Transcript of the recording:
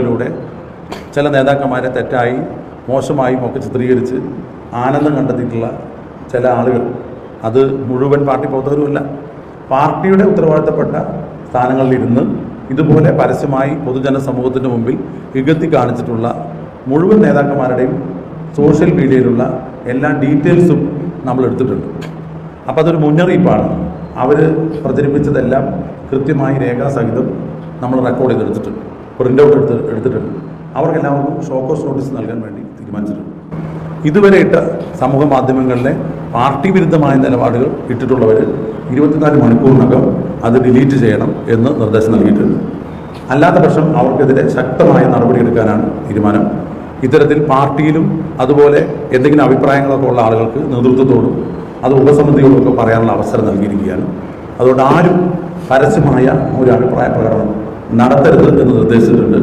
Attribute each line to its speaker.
Speaker 1: മാധ്യമങ്ങളിലൂടെ ചില നേതാക്കന്മാരെ തെറ്റായി മോശമായും ഒക്കെ ചിത്രീകരിച്ച് ആനന്ദം കണ്ടെത്തിയിട്ടുള്ള ചില ആളുകൾ. അത് മുഴുവൻ പാർട്ടി പ്രവർത്തകരുമല്ല പാർട്ടിയുടെ ഉത്തരവാദിത്തപ്പെട്ട സ്ഥാനങ്ങളിലിരുന്ന് ഇതുപോലെ പരസ്യമായി പൊതുജന സമൂഹത്തിന്റെ മുമ്പിൽ ഇകത്തി കാണിച്ചിട്ടുള്ള മുഴുവൻ നേതാക്കന്മാരുടെയും സോഷ്യൽ മീഡിയയിലുള്ള എല്ലാ ഡീറ്റെയിൽസും നമ്മൾ എടുത്തിട്ടുണ്ട്. അപ്പോൾ അതൊരു മുന്നറിയിപ്പാണ്. അവർ പ്രചരിപ്പിച്ചതെല്ലാം കൃത്യമായി രേഖാസഹിതം നമ്മൾ റെക്കോർഡ് ചെയ്തെടുത്തിട്ടുണ്ട്. പ്രിന്റ് ഔട്ട് എടുത്ത് എടുത്തിട്ടുണ്ട്. അവർക്കെല്ലാവർക്കും ഷോക്കോസ് നോട്ടീസ് നൽകാൻ വേണ്ടി തീരുമാനിച്ചിട്ടുണ്ട്. ഇതുവരെ ഇട്ട സമൂഹ മാധ്യമങ്ങളിലെ പാർട്ടി വിരുദ്ധമായ നിലപാടുകൾ ഇട്ടിട്ടുള്ളവർ ഇരുപത്തിനാല് മണിക്കൂറിനകം അത് ഡിലീറ്റ് ചെയ്യണം എന്ന് നിർദ്ദേശം നൽകിയിട്ടുണ്ട്. അല്ലാത്ത പക്ഷം അവർക്കെതിരെ ശക്തമായ നടപടിയെടുക്കാനാണ് തീരുമാനം. ഇത്തരത്തിൽ പാർട്ടിയിലും അതുപോലെ എന്തെങ്കിലും അഭിപ്രായങ്ങളൊക്കെ ഉള്ള ആളുകൾക്ക് നേതൃത്വത്തോടും അത് ഉപസമിതിയോടും ഒക്കെ പറയാനുള്ള അവസരം നൽകിയിരിക്കുകയാണ്. അതുകൊണ്ട് ആരും പരസ്യമായ ഒരു അഭിപ്രായ പ്രകടനം നടത്തരുത് എന്ന് നിർദ്ദേശിച്ചിട്ടുണ്ട്